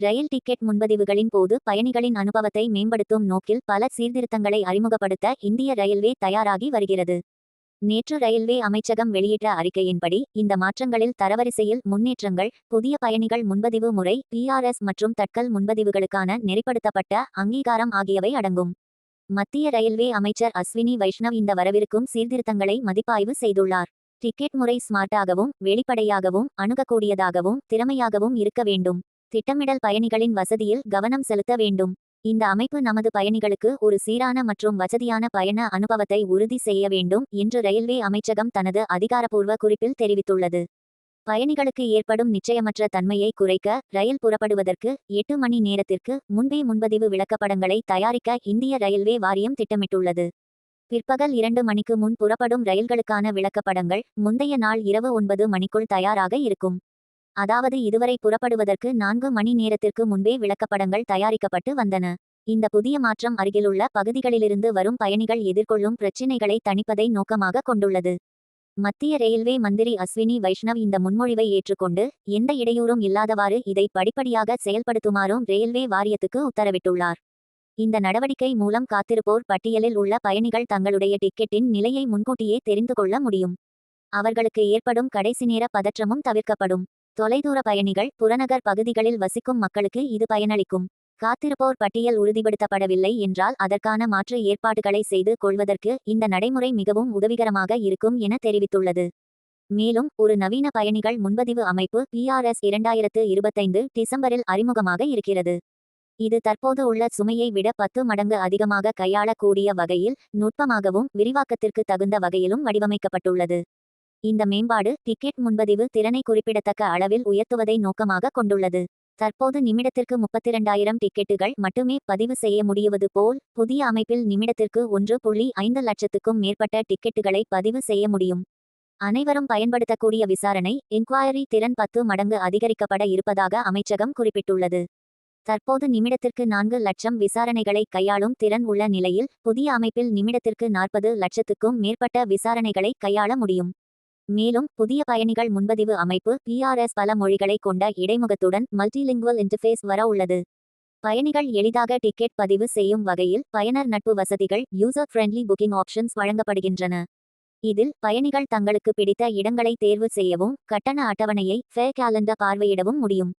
ரயில் ticket முன்பதிவுகளின் போது பயணிகளின் அனுபவத்தை மேம்படுத்தும் நோக்கில் பல சீர்திருத்தங்களை அறிமுகப்படுத்த இந்திய ரயில்வே தயாராகி வருகிறது. நேற்று ரயில்வே அமைச்சகம் வெளியிட்ட அறிக்கையின்படி இந்த மாற்றங்களில் தரவரிசையில் முன்னேற்றங்கள் புதிய பயணிகள் முன்பதிவு முறை பிஆர்எஸ் மற்றும் தட்கல் முன்பதிவுகளுக்கான நெறிப்படுத்தப்பட்ட அங்கீகாரம் ஆகியவை அடங்கும். மத்திய ரயில்வே அமைச்சர் அஸ்வினி வைஷ்ணவ் இந்த வரவிருக்கும் சீர்திருத்தங்களை மதிப்பாய்வு செய்துள்ளார். டிக்கெட் முறை ஸ்மார்ட்டாகவும் வெளிப்படையாகவும் அணுகக்கூடியதாகவும் திறமையாகவும் இருக்க வேண்டும். திட்டமிடல் பயணிகளின் வசதியில் கவனம் செலுத்த வேண்டும். இந்த அமைப்பு நமது பயணிகளுக்கு ஒரு சீரான மற்றும் வசதியான பயண அனுபவத்தை உறுதி செய்ய வேண்டும் என்று ரயில்வே அமைச்சகம் தனது அதிகாரப்பூர்வ குறிப்பில் தெரிவித்துள்ளது. பயணிகளுக்கு ஏற்படும் நிச்சயமற்ற தன்மையை குறைக்க ரயில் புறப்படுவதற்கு எட்டு மணி நேரத்திற்கு முன்பே முன்பதிவு விளக்கப்படங்களை தயாரிக்க இந்திய ரயில்வே வாரியம் திட்டமிட்டுள்ளது. பிற்பகல் இரண்டு மணிக்கு முன் புறப்படும் ரயில்களுக்கான விளக்கப்படங்கள் முந்தைய நாள் இரவு ஒன்பது மணிக்குள் தயாராக இருக்கும். அதாவது இதுவரை புறப்படுவதற்கு நான்கு மணி நேரத்திற்கு முன்பே விளக்கப்படங்கள் தயாரிக்கப்பட்டு வந்தன. இந்த புதிய மாற்றம் அருகிலுள்ள பகுதிகளிலிருந்து வரும் பயணிகள் எதிர்கொள்ளும் பிரச்சினைகளை தணிப்பதை நோக்கமாக கொண்டுள்ளது. மத்திய ரயில்வே மந்திரி அஸ்வினி வைஷ்ணவ் இந்த முன்மொழிவை ஏற்றுக்கொண்டு எந்த இடையூறும் இல்லாதவாறு இதை படிப்படியாக செயல்படுத்துமாறும் ரயில்வே வாரியத்துக்கு உத்தரவிட்டுள்ளார். இந்த நடவடிக்கை மூலம் காத்திருப்போர் பட்டியலில் உள்ள பயணிகள் தங்களுடைய டிக்கெட்டின் நிலையை முன்கூட்டியே தெரிந்து கொள்ள முடியும். அவர்களுக்கு ஏற்படும் கடைசி நேர பதற்றமும் தவிர்க்கப்படும். தொலைதூர பயணிகள் புறநகர் பகுதிகளில் வசிக்கும் மக்களுக்கு இது பயனளிக்கும். காத்திருப்போர் பட்டியல் உறுதிப்படுத்தப்படவில்லை என்றால் அதற்கான மாற்று ஏற்பாடுகளை செய்து கொள்வதற்கு இந்த நடைமுறை மிகவும் உதவிகரமாக இருக்கும் என தெரிவித்துள்ளது. மேலும் ஒரு நவீன பயணிகள் முன்பதிவு அமைப்பு பிஆர்எஸ் இரண்டாயிரத்து இருபத்தைந்து டிசம்பரில் அறிமுகமாக இருக்கிறது. இது தற்போது உள்ள சுமையை விட பத்து மடங்கு அதிகமாக கையாளக்கூடிய வகையில் நுட்பமாகவும் விரிவாக்கத்திற்கு தகுந்த வகையிலும் வடிவமைக்கப்பட்டுள்ளது. இந்த மேம்பாடு டிக்கெட் முன்பதிவு திறனை குறிப்பிடத்தக்க அளவில் உயர்த்துவதை நோக்கமாக கொண்டுள்ளது. தற்போது நிமிடத்திற்கு முப்பத்திரண்டாயிரம் டிக்கெட்டுகள் மட்டுமே பதிவு செய்ய முடியுவது போல் புதிய அமைப்பில் நிமிடத்திற்கு ஒன்று புள்ளி ஐந்து லட்சத்துக்கும் மேற்பட்ட டிக்கெட்டுகளை பதிவு செய்ய முடியும். அனைவரும் பயன்படுத்தக்கூடிய விசாரணை என்கொயரி திறன் பத்து மடங்கு அதிகரிக்கப்பட இருப்பதாக அமைச்சகம் குறிப்பிட்டுள்ளது. தற்போது நிமிடத்திற்கு நான்கு லட்சம் விசாரணைகளை கையாளும் திறன் உள்ள நிலையில் புதிய அமைப்பில் நிமிடத்திற்கு நாற்பது லட்சத்துக்கும் மேற்பட்ட விசாரணைகளை கையாள முடியும். மேலும் புதிய பயணிகள் முன்பதிவு அமைப்பு பிஆர்எஸ் பல மொழிகளை கொண்ட இடைமுகத்துடன் மல்டிலிங்குவல் இன்டர்ஃபேஸ் வர உள்ளது. பயணிகள் எளிதாக டிக்கெட் பதிவு செய்யும் வகையில் பயனர் நட்பு வசதிகள் யூசர் ஃப்ரெண்ட்லி புக்கிங் ஆப்ஷன்ஸ் வழங்கப்படுகின்றன. இதில் பயணிகள் தங்களுக்கு பிடித்த இடங்களை தேர்வு செய்யவும் கட்டண அட்டவணையை ஃபே கேலண்டர் பார்வையிடவும் முடியும்.